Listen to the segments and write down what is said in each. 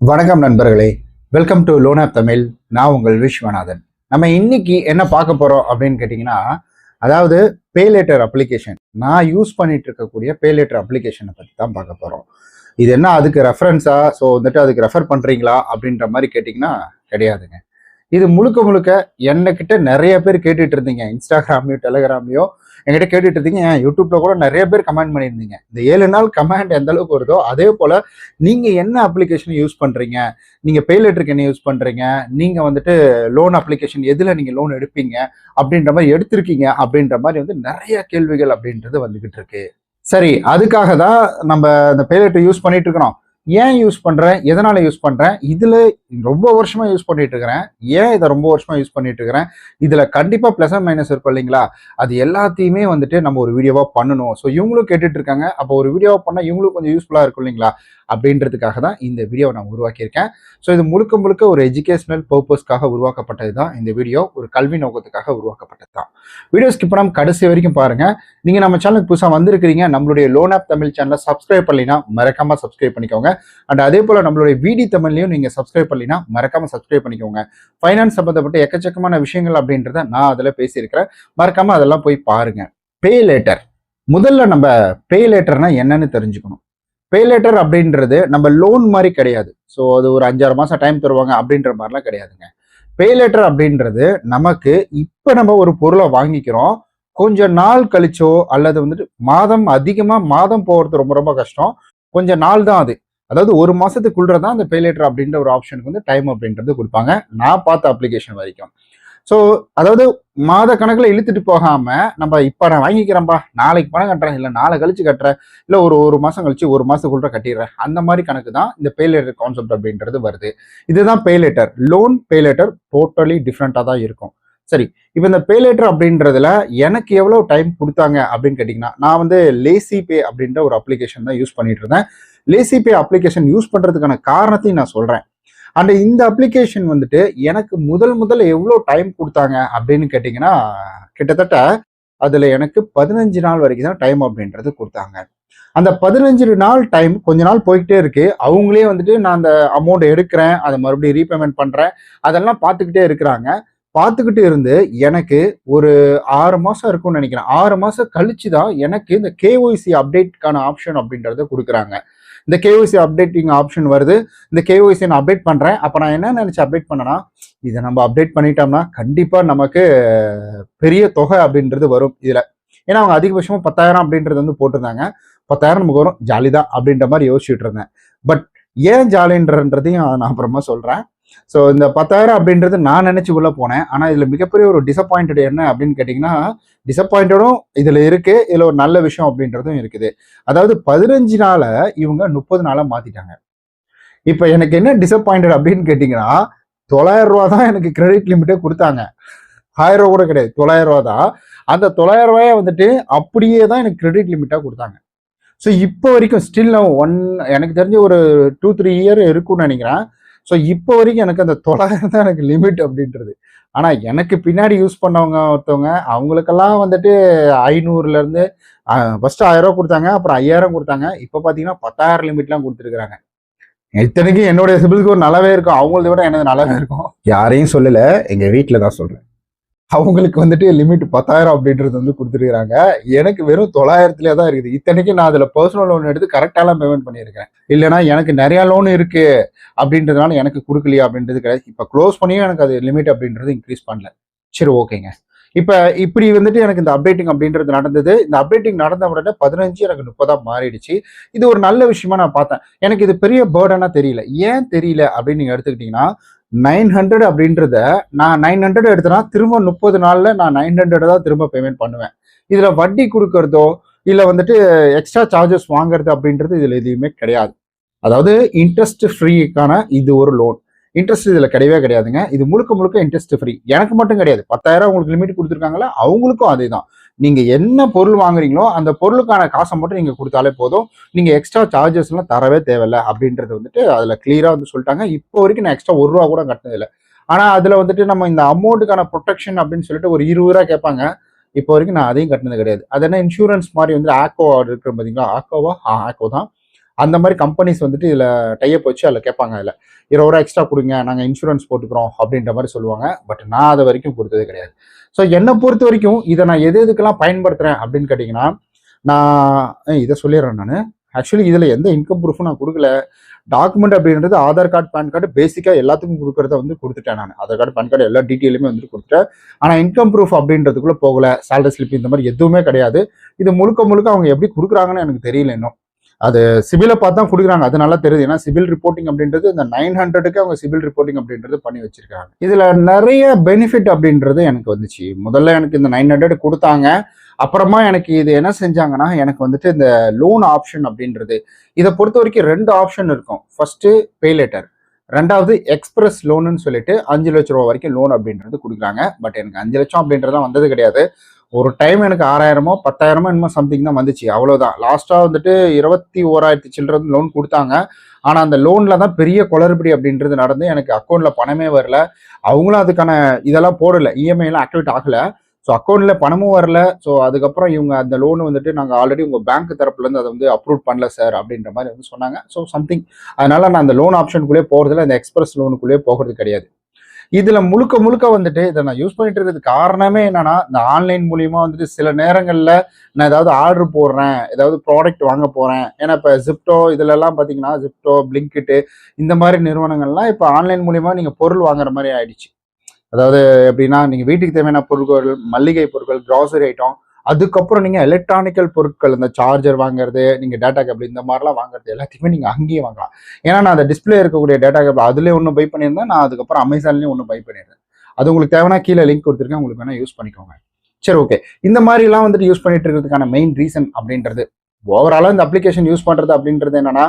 வணக்கம் நண்பர்களே. Welcome to loan app Tamil நான் உங்கள் விஸ்வநாதன். நம்ம இன்னைக்கு என்ன பார்க்க போறோம் அப்படின்னு கேட்டிங்கன்னா அதாவது பே லேட்டர் அப்ளிகேஷன் நான் யூஸ் பண்ணிட்டு இருக்கக்கூடிய பே லேட்டர் அப்ளிகேஷனை பற்றி தான் பார்க்க போகிறோம் இது என்ன அதுக்கு ரெஃபரன்ஸா ஸோ வந்துட்டு அதுக்கு ரெஃபர் பண்ணுறீங்களா அப்படின்ற மாதிரி கேட்டிங்கன்னா கிடையாதுங்க. இது முழுக்க முழுக்க என்னக்கிட்ட நிறைய பேர் கேட்டுட்டு இருந்தீங்க. இன்ஸ்டாகிராம்லையோ டெலிகிராம்லையோ என்கிட்ட கேட்டுட்டு இருந்தீங்க ஏன்? யூடியூப்ல கூட நிறைய பேர் கமெண்ட் பண்ணியிருந்தீங்க. இந்த ஏழு நாள் கமெண்ட் எந்த அளவுக்கு வருதோ அதே போல நீங்க என்ன அப்ளிகேஷன் யூஸ் பண்றீங்க? நீங்க பே லெட்டருக்கு என்ன யூஸ் பண்றீங்க? நீங்க வந்துட்டு லோன் அப்ளிகேஷன் எதுல நீங்க லோன் எடுப்பீங்க? அப்படின்ற மாதிரி எடுத்திருக்கீங்க அப்படின்ற மாதிரி வந்து நிறைய கேள்விகள் அப்படின்றது வந்துகிட்டு இருக்கு. சரி அதுக்காக தான் நம்ம இந்த பே லெட்டர் யூஸ் பண்ணிட்டு இருக்கிறோம். ஏன் யூஸ் பண்றேன்? எதனால யூஸ் பண்றேன்? இதுல ரொம்ப வருஷமா யூஸ் பண்ணிட்டு இருக்கிறேன் ஏன் இதை ரொம்ப வருஷமா யூஸ் பண்ணிட்டு இருக்கிறேன் இதுல கண்டிப்பா பிளஸ் அண்ட் மைனஸ் இருக்கும் இல்லைங்களா? அது எல்லாத்தையுமே வந்துட்டு நம்ம ஒரு வீடியோவா பண்ணணும். ஸோ இவங்களும் கேட்டுட்டு இருக்காங்க அப்போ ஒரு வீடியோவா பண்ணா இவங்களும் கொஞ்சம் யூஸ்ஃபுல்லா இருக்கும் இல்லைங்களா? அப்படின்றதுக்காக தான் இந்த வீடியோவை நான் உருவாக்கியிருக்கேன். ஸோ இது முழுக்க முழுக்க ஒரு எஜுகேஷனல் பர்பஸ்க்காக உருவாக்கப்பட்டது தான் இந்த வீடியோ ஒரு கல்வி நோக்கத்துக்காக உருவாக்கப்பட்டது தான். வீடியோ ஸ்கிப் பண்ணாமல் கடைசி வரைக்கும் பாருங்க. நீங்க நம்ம சேனலுக்கு புதுசாக வந்திருக்கிறீங்க நம்மளுடைய லோன் ஆப் தமிழ் சேனலை சப்ஸ்கிரைப் பண்ணலைன்னா மறக்காம சப்ஸ்கிரைப் பண்ணிக்கோங்க. அண்ட் அதே போல நம்மளுடைய விடி தமிழ்லையும் நீங்க சப்ஸ்கிரைப் பண்ணலைன்னா மறக்காம சப்ஸ்கிரைப் பண்ணிக்கோங்க. ஃபைனான்ஸ் சம்பந்தப்பட்ட எக்கச்சக்கமான விஷயங்கள் அப்படின்றத நான் அதில் பேசியிருக்கிறேன். மறக்காம அதெல்லாம் போய் பாருங்க. பே லேட்டர் முதல்ல நம்ம பே லேட்டர்னா என்னன்னு தெரிஞ்சுக்கணும். பே லேட்டர் அப்படின்றது நம்ம லோன் மாதிரி கிடையாது. ஸோ அது ஒரு அஞ்சாறு மாதம் டைம் தருவாங்க அப்படின்ற மாதிரிலாம் கிடையாதுங்க. பே லேட்டர் அப்படின்றது நமக்கு இப்போ நம்ம ஒரு பொருளை வாங்கிக்கிறோம். கொஞ்சம் நாள் கழிச்சோ அல்லது வந்துட்டு மாதம் அதிகமாக மாதம் போகிறது ரொம்ப ரொம்ப கஷ்டம். கொஞ்சம் நாள் தான் அது. அதாவது ஒரு மாதத்துக்குள்ளே தான் அந்த பே லேட்டர் அப்படின்ற ஒரு ஆப்ஷனுக்கு வந்து டைம் அப்படின்றது கொடுப்பாங்க. நான் பார்த்த அப்ளிகேஷன் வரைக்கும். ஸோ அதாவது மாத கணக்கில் இழுத்துட்டு போகாமல் நம்ம இப்போ நான் வாங்கிக்கிறேன்பா நாளைக்கு பணம் கட்டுறேன் இல்லை நாளை கழிச்சு கட்டுறேன் இல்லை ஒரு ஒரு மாதம் கழிச்சு ஒரு மாதத்துக்குள்ள கட்டிடுறேன் அந்த மாதிரி கணக்கு தான் இந்த பே லேட்டர் கான்செப்ட் அப்படின்றது வருது. இதுதான் pay later loan pay later totally டிஃப்ரெண்ட்டாக தான் இருக்கும். சரி இப்போ இந்த பே லேட்டர் அப்படின்றதுல எனக்கு எவ்வளோ டைம் கொடுத்தாங்க அப்படின்னு கேட்டிங்கன்னா நான் வந்து லேசி பே அப்படின்ற ஒரு அப்ளிகேஷன் தான் யூஸ் பண்ணிட்டு இருந்தேன். லேசிபே அப்ளிகேஷன் யூஸ் பண்ணுறதுக்கான காரணத்தையும் நான் சொல்கிறேன் அண்ட் இந்த அப்ளிகேஷன் வந்துட்டு எனக்கு முதல் முதல்ல எவ்வளோ டைம் கொடுத்தாங்க அப்படின்னு கேட்டிங்கன்னா கிட்டத்தட்ட அதில் எனக்கு பதினஞ்சு நாள் வரைக்கும் தான் டைம் அப்படின்றது கொடுத்தாங்க. அந்த பதினஞ்சு நாள் டைம் கொஞ்ச நாள் போய்கிட்டே இருக்கு. அவங்களே வந்துட்டு நான் அந்த அமௌண்ட் எடுக்கிறேன் அதை மறுபடியும் ரீபேமெண்ட் பண்ணுறேன் அதெல்லாம் பார்த்துக்கிட்டே இருக்கிறாங்க. பார்த்துக்கிட்டு இருந்து எனக்கு ஒரு ஆறு மாதம் இருக்கும்னு நினைக்கிறேன். ஆறு மாதம் கழிச்சு தான் எனக்கு இந்த கேஒய்சி அப்டேட்கான ஆப்ஷன் அப்படின்றத கொடுக்குறாங்க. இந்த கேஒய்சி அப்டேட்டிங் ஆப்ஷன் வருது. இந்த கேஒய்சி நான் அப்டேட் பண்ணுறேன் அப்போ நான் என்ன நினச்சி அப்டேட் பண்ணேன்னா இதை நம்ம அப்டேட் பண்ணிட்டோம்னா கண்டிப்பாக நமக்கு பெரிய தொகை அப்படின்றது வரும் இதில். ஏன்னா அவங்க அதிகபட்சமாக பத்தாயிரம் அப்படின்றது வந்து போட்டிருந்தாங்க. பத்தாயிரம் நமக்கு வரும். ஜாலி தான் அப்படின்ற மாதிரி யோசிச்சுட்டு இருந்தேன். பட் ஏன் ஜாலின்றன்றதையும் நான் அப்புறமா சொல்கிறேன் ஸோ இந்த பத்தாயிரம் அப்படின்றது நான் நினச்சி உள்ளே போனேன். ஆனால் இதில் மிகப்பெரிய ஒரு டிசப்பாயிண்டட் என்ன அப்படின்னு கேட்டிங்கன்னா டிசப்பாயிண்டடும் இதில் இருக்குது இதில் ஒரு நல்ல விஷயம் அப்படின்றதும் இருக்குது. அதாவது பதினஞ்சு நாளை இவங்க முப்பது நாளாக மாற்றிட்டாங்க இப்போ எனக்கு என்ன டிசப்பாயிண்டட் அப்படின்னு கேட்டிங்கன்னா தொள்ளாயிரம் ரூபா தான் எனக்கு கிரெடிட் லிமிட்டே கொடுத்தாங்க. ஆயிரம் ரூபா கூட கிடையாது. தொள்ளாயிரம் ரூபா தான். அந்த தொள்ளாயிரம் ரூபாயை வந்துட்டு அப்படியே தான் எனக்கு கிரெடிட் லிமிட்டாக கொடுத்தாங்க. ஸோ இப்போ வரைக்கும் ஸ்டில் ஒன் எனக்கு தெரிஞ்ச ஒரு டூ த்ரீ இயர் இருக்கும்னு நினைக்கிறேன். ஸோ இப்போ வரைக்கும் எனக்கு அந்த தொள்ளாயிரம் தான் எனக்கு லிமிட் அப்படின்றது. ஆனால் எனக்கு பின்னாடி யூஸ் பண்ணவங்க ஒருத்தவங்க அவங்களுக்கெல்லாம் வந்துட்டு ஐநூறுலேருந்து ஃபஸ்ட்டு ஆயிரம் ரூபா கொடுத்தாங்க அப்புறம் ஐயாயிரம் கொடுத்தாங்க. இப்போ பார்த்தீங்கன்னா பத்தாயிரம் லிமிட்லாம் கொடுத்துருக்குறாங்க. இத்தனைக்கும் என்னுடைய சிபில் ஸ்கோர் நல்லாவே இருக்கும். அவங்களத விட எனது நல்லாவே இருக்கும். யாரையும் சொல்லலை. எங்கள் வீட்டில் தான் சொல்கிறேன் அவங்களுக்கு வந்துட்டு லிமிட் பத்தாயிரம் அப்படின்றது வந்து கொடுத்துருக்காங்க எனக்கு வெறும் தொள்ளாயிரத்துலேயே தான் இருக்குது. இத்தனைக்கு நான் அதில் பர்சனல் லோன் எடுத்து கரெக்டாலாம் பேமெண்ட் பண்ணியிருக்கேன் இல்லைனா எனக்கு நிறையா லோன் இருக்குது அப்படின்றதுனால எனக்கு கொடுக்கலையா அப்படின்றது கிடையாது. இப்போ க்ளோஸ் பண்ணியும் எனக்கு அது லிமிட் அப்படின்றது இன்க்ரீஸ் பண்ணல. சரி ஓகேங்க. இப்போ இப்படி வந்துட்டு எனக்கு இந்த அப்டேட்டிங் அப்படின்றது நடந்தது. இந்த அப்டேட்டிங் நடந்த உடனே பதினஞ்சு எனக்கு முப்பதா மாறிடுச்சு. இது ஒரு நல்ல விஷயமா நான் பார்த்தேன். எனக்கு இது பெரிய பேர்டனாக தெரியல. ஏன் தெரியல அப்படின்னு நீங்கள் எடுத்துக்கிட்டிங்கன்னா நைன் ஹண்ட்ரட் அப்படின்றத நான் நைன் ஹண்ட்ரட் எடுத்தேன்னா திரும்ப முப்பது நாளில் நான் நைன் ஹண்ட்ரட் தான் திரும்ப பேமெண்ட் பண்ணுவேன். இதில் வட்டி கொடுக்கறதோ இல்லை வந்துட்டு எக்ஸ்ட்ரா சார்ஜஸ் வாங்குறது அப்படின்றது இதில் எதுவுமே கிடையாது. அதாவது இன்ட்ரெஸ்ட் ஃப்ரீக்கான இது ஒரு லோன் இன்ட்ரெஸ்ட் இதில் கிடையவே கிடையாதுங்க. இது முழுக்க முழுக்க இன்ட்ரெஸ்ட் ஃப்ரீ எனக்கு மட்டும் கிடையாது. பத்தாயிரம் உங்களுக்கு லிமிட் கொடுத்துருக்காங்களா அவங்களுக்கும் அதே தான் நீங்க என்ன பொருள் வாங்குறீங்களோ அந்த பொருளுக்கான காசை மட்டும் நீங்க கொடுத்தாலே போதும். நீங்க எக்ஸ்ட்ரா சார்ஜஸ்லாம் தரவே தேவையில்ல அப்படின்றது வந்துட்டு அதுல கிளியரா வந்து சொல்லிட்டாங்க. இப்போ வரைக்கும் நான் எக்ஸ்ட்ரா ஒரு ரூபா கூட கட்டினதில்லை. ஆனா அதுல வந்துட்டு நம்ம இந்த அமௌண்ட்டுக்கான ப்ரொடெக்ஷன் அப்படின்னு சொல்லிட்டு ஒரு இருபது ரூபா கேட்பாங்க. இப்போ வரைக்கும் நான் அதையும் கட்டினது கிடையாது. அது என்ன இன்சூரன்ஸ் மாதிரி வந்து ஆக்கோ இருக்கிற பார்த்தீங்களா ஆக்கோவா ஆ ஆக்கோ தான். அந்த மாதிரி கம்பெனிஸ் வந்துட்டு இதில் டைப் வச்சு அதில் கேட்பாங்க அதில் இருபது ரூபா எக்ஸ்ட்ரா கொடுங்க நாங்கள் இன்சூரன்ஸ் போட்டுக்கிறோம் அப்படின்ற மாதிரி சொல்லுவாங்க. பட் நான் அது வரைக்கும் கொடுத்தது கிடையாது. ஸோ என்னை பொறுத்த வரைக்கும் இதை நான் எது எதுக்கெல்லாம் பயன்படுத்துகிறேன் அப்படின்னு கேட்டிங்கன்னா நான் இதை சொல்லிடுறேன் நான். ஆக்சுவலி இதில் எந்த இன்கம் ப்ரூஃபும் நான் கொடுக்கல. டாக்குமெண்ட் அப்படின்றது ஆதார் கார்டு பேன் கார்டு பேசிக்காக எல்லாத்துக்கும் கொடுக்குறத வந்து கொடுத்துட்டேன் நான். ஆதார் கார்டு பேன் கார்டு எல்லா டீட்டெயிலுமே வந்துட்டு கொடுத்துட்டேன். ஆனால் இன்கம் ப்ரூஃப் அப்படின்றதுக்குள்ளே போகலை. சேலரி ஸ்லிப் இந்த மாதிரி எதுவுமே கிடையாது. இது முழுக்க முழுக்க அவங்க எப்படி கொடுக்குறாங்கன்னு எனக்கு தெரியல இன்னும். அது சிபிலை பார்த்து தான் கொடுக்குறாங்க. அது நல்லா தெரியுது. ஏன்னா சிபில் ரிப்போர்ட்டிங் அப்படின்றது இந்த நைன் ஹண்ட்ரடுக்கு அவங்க சிபில் ரிப்போர்ட்டிங் அப்படின்றது பண்ணி வச்சிருக்காங்க. இதுல நிறைய பெனிஃபிட் அப்படின்றது எனக்கு வந்துச்சு. முதல்ல எனக்கு இந்த நைன் ஹண்ட்ரட் கொடுத்தாங்க. அப்புறமா எனக்கு இது என்ன செஞ்சாங்கன்னா எனக்கு வந்துட்டு இந்த லோன் ஆப்ஷன் அப்படின்றது. இதை பொறுத்த வரைக்கும் ரெண்டு ஆப்ஷன் இருக்கும். ஃபர்ஸ்ட் பே லெட்டர் ரெண்டாவது எக்ஸ்பிரஸ் லோனுன்னு சொல்லிட்டு அஞ்சு லட்ச ரூபா வரைக்கும் லோன் அப்படின்றது கொடுக்குறாங்க. பட் எனக்கு அஞ்சு லட்சம் அப்படின்றதுலாம் வந்தது கிடையாது. ஒரு டைம் எனக்கு ஆறாயிரமோ பத்தாயிரமோ என்னமோ சம்திங் தான் வந்துச்சு. அவ்வளோதான் லாஸ்ட்டாக வந்துட்டு இருபத்தி ஓராயிரத்தி சில்லற லோன் கொடுத்தாங்க. ஆனால் அந்த லோனில் தான் பெரிய குளறுபடி அப்படின்றது நடந்து எனக்கு அக்கௌண்ட்டில் பணமே வரல. அவங்களும் அதுக்கான இதெல்லாம் போடலை. இஎம்ஐலாம் ஆக்டிவேட் ஆகலை. ஸோ அக்கௌண்ட்டில் பணமும் வரல. ஸோ அதுக்கப்புறம் இவங்க அந்த லோன் வந்துட்டு நாங்கள் ஆல்ரெடி உங்கள் பேங்க் தரப்புலேருந்து அதை வந்து அப்ரூவ் பண்ணல சார் அப்படின்ற மாதிரி வந்து சொன்னாங்க. ஸோ சம்திங் அதனால் நான் அந்த லோன் ஆப்ஷனுக்குள்ளேயே போகிறதுல அந்த எக்ஸ்பிரஸ் லோனுக்குள்ளேயே போகிறது கிடையாது. இதுல முழுக்க முழுக்க வந்துட்டு இதை நான் யூஸ் பண்ணிட்டு இருக்கிறதுக்கு காரணமே என்னன்னா இந்த ஆன்லைன் மூலியமா வந்துட்டு சில நேரங்கள்ல நான் ஏதாவது ஆர்டர் போடுறேன் ஏதாவது ப்ராடக்ட் வாங்க போறேன். ஏன்னா இப்போ ஜிப்டோ இதுல எல்லாம் பாத்தீங்கன்னா ஜிப்டோ பிளிங்கிட்டு இந்த மாதிரி நிறுவனங்கள்லாம் இப்போ ஆன்லைன் மூலியமா நீங்க பொருள் வாங்குற மாதிரி ஆயிடுச்சு. அதாவது எப்படின்னா நீங்க வீட்டுக்கு தேவையான பொருட்கள் மல்லிகை பொருட்கள் கிராசரி ஐட்டம் அதுக்கப்புறம் நீங்கள் எலக்ட்ரானிக்கல் பொருட்கள் இந்த சார்ஜர் வாங்குறது நீங்கள் டேட்டா கேபிள் இந்த மாதிரிலாம் வாங்குறது எல்லாத்தையுமே நீங்கள் அங்கேயே வாங்கலாம். ஏன்னா நான் அந்த டிஸ்பிளே இருக்கக்கூடிய டேட்டா கேபிள் அதுலேயே ஒன்று பை பண்ணியிருந்தேன். நான் அதுக்கப்புறம் அமேசான்லேயும் ஒன்று பை பண்ணியிருந்தேன். அது உங்களுக்கு தேவைன்னா கீழே லிங்க் கொடுத்துருக்கேன். உங்களுக்கு வேணால் யூஸ் பண்ணிக்கோங்க. சரி ஓகே இந்த மாதிரிலாம் வந்துட்டு யூஸ் பண்ணிட்டு இருக்கிறதுக்கான மெயின் ரீசன் அப்படின்றது ஓவராலாக இந்த அப்ளிகேஷன் யூஸ் பண்ணுறது அப்படின்றது என்னன்னா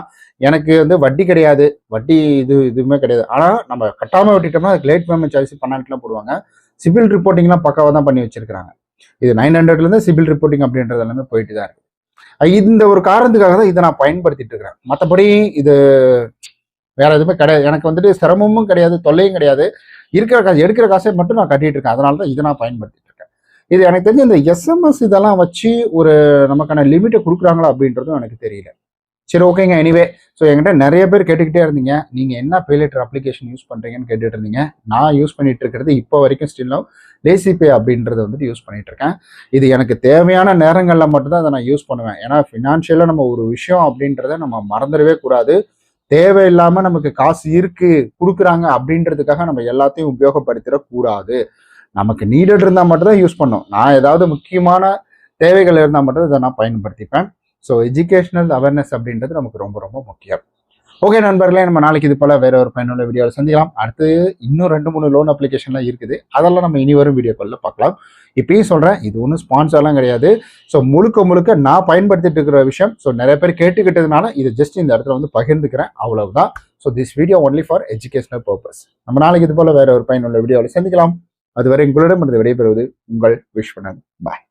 எனக்கு வந்து வட்டி கிடையாது. வட்டி இது இதுவுமே கிடையாது. ஆனால் நம்ம கட்டாமல் விட்டுட்டோம்னா அதுக்கு லேட் பேமெண்ட் சார்ஜ் பண்ணாட்டுலாம் போடுவாங்க. சிவில் ரிப்போர்ட்டிங்லாம் பக்காவாக தான் பண்ணி வச்சிருக்காங்க இது நைன் ஹண்ட்ரட்லேருந்து சிபில் ரிப்போர்ட்டிங் அப்படின்றது எல்லாமே போயிட்டு தான் இருக்குது இந்த ஒரு காரணத்துக்காக தான் இதை நான் பயன்படுத்திட்டு இருக்கிறேன். மற்றபடி இது வேற எதுவுமே கிடையாது. எனக்கு வந்துட்டு சிரமமும் கிடையாது தொல்லையும் கிடையாது. இருக்கிற காசு எடுக்கிற காசை மட்டும் நான் கட்டிட்டு இருக்கேன். அதனால தான் இதை நான் பயன்படுத்திட்டு இருக்கேன். இது எனக்கு தெரிஞ்ச இந்த எஸ்எம்எஸ் இதெல்லாம் வச்சு ஒரு நமக்கான லிமிட்டை கொடுக்குறாங்களா அப்படின்றதும் எனக்கு தெரியல. சரி ஓகேங்க எனிவே ஸோ என்கிட்ட நிறைய பேர் கேட்டுக்கிட்டே இருந்தீங்க. நீங்கள் என்ன பேலேட்டர் அப்ளிகேஷன் யூஸ் பண்ணுறீங்கன்னு கேட்டுட்டு இருந்தீங்க. நான் யூஸ் பண்ணிட்டு இருக்கிறது இப்போ வரைக்கும் ஸ்டில் லேசிபே அப்படின்றத வந்துட்டு யூஸ் பண்ணிட்டு இருக்கேன். இது எனக்கு தேவையான நேரங்களில் மட்டும்தான் அதை நான் யூஸ் பண்ணுவேன். ஏன்னா ஃபினான்ஷியலாக நம்ம ஒரு விஷயம் அப்படின்றத நம்ம மறந்துடவே கூடாது. தேவையில்லாமல் நமக்கு காசு இருக்கு கொடுக்குறாங்க அப்படின்றதுக்காக நம்ம எல்லாத்தையும் உபயோகப்படுத்திடக்கூடாது. நமக்கு நீடட் இருந்தால் மட்டும்தான் யூஸ் பண்ணும். நான் ஏதாவது முக்கியமான தேவைகள் இருந்தால் மட்டும் இதை நான் பயன்படுத்திப்பேன். ஸோ எஜுகேஷனல் அவேர்னஸ் அப்படின்றது நமக்கு ரொம்ப ரொம்ப முக்கியம். ஓகே நண்பர்களே நம்ம நாளைக்கு இது போல வேற ஒரு பயனுள்ள வீடியோவில் சந்திக்கலாம். அடுத்து இன்னும் ரெண்டு மூணு லோன் அப்ளிகேஷன்லாம் இருக்குது. அதெல்லாம் நம்ம இனி வரும் வீடியோக்களில் பார்க்கலாம். இப்பயும் சொல்கிறேன் இது ஒன்றும் ஸ்பான்சர்லாம் கிடையாது. ஸோ முழுக்க முழுக்க நான் பயன்படுத்திட்டு இருக்கிற விஷயம் ஸோ நிறைய பேர் கேட்டுக்கிட்டதுனால இது ஜஸ்ட் இந்த இடத்துல வந்து பகிர்ந்துக்கிறேன். அவ்வளவுதான். So this video only for educational purpose நம்ம நாளைக்கு இது போல வேற ஒரு பயனுள்ள வீடியோவில் சந்திக்கலாம். அதுவரை உங்களிடம் இருந்து விடைபெறுவது உங்கள் விஸ்வநாத் பாய்